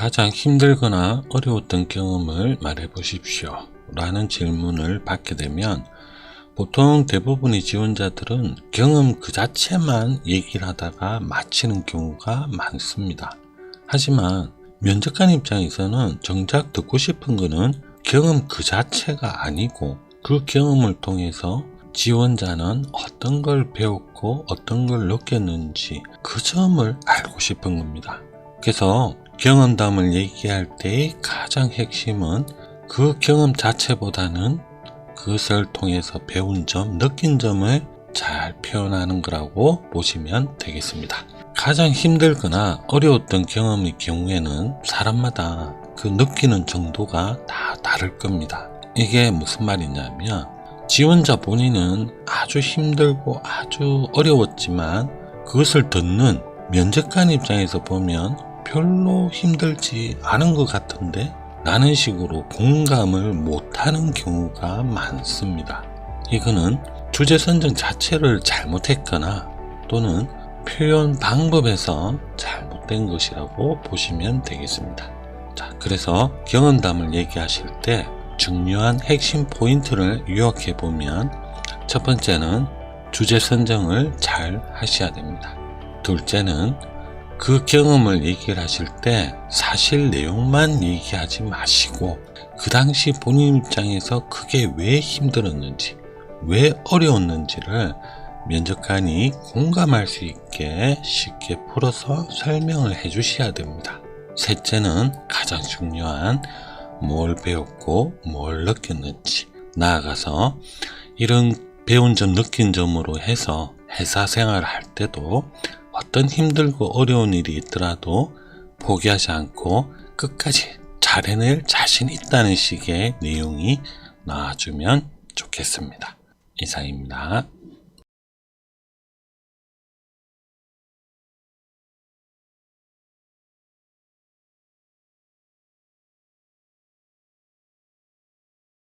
가장 힘들거나 어려웠던 경험을 말해 보십시오. 라는 질문을 받게 되면 보통 대부분의 지원자들은 경험 그 자체만 얘기를 하다가 마치는 경우가 많습니다. 하지만 면접관 입장에서는 정작 듣고 싶은 거는 경험 그 자체가 아니고 그 경험을 통해서 지원자는 어떤 걸 배웠고 어떤 걸 느꼈는지 그 점을 알고 싶은 겁니다. 그래서 경험담을 얘기할 때의 가장 핵심은 그 경험 자체보다는 그것을 통해서 배운 점, 느낀 점을 잘 표현하는 거라고 보시면 되겠습니다. 가장 힘들거나 어려웠던 경험의 경우에는 사람마다 그 느끼는 정도가 다 다를 겁니다. 이게 무슨 말이냐면 지원자 본인은 아주 힘들고 아주 어려웠지만 그것을 듣는 면접관 입장에서 보면 별로 힘들지 않은 것 같은데 라는 식으로 공감을 못하는 경우가 많습니다. 이거는 주제 선정 자체를 잘못했거나 또는 표현 방법에서 잘못된 것이라고 보시면 되겠습니다. 자, 그래서 경험담을 얘기하실 때 중요한 핵심 포인트를 요약해 보면 첫 번째는 주제 선정을 잘 하셔야 됩니다. 둘째는 그 경험을 얘기를 하실 때 사실 내용만 얘기하지 마시고 그 당시 본인 입장에서 그게 왜 힘들었는지 왜 어려웠는지를 면접관이 공감할 수 있게 쉽게 풀어서 설명을 해 주셔야 됩니다. 셋째는 가장 중요한 뭘 배웠고 뭘 느꼈는지 나아가서 이런 배운 점 느낀 점으로 해서 회사 생활을 할 때도 어떤 힘들고 어려운 일이 있더라도 포기하지 않고 끝까지 잘 해낼 자신 있다는 식의 내용이 나와주면 좋겠습니다. 이상입니다.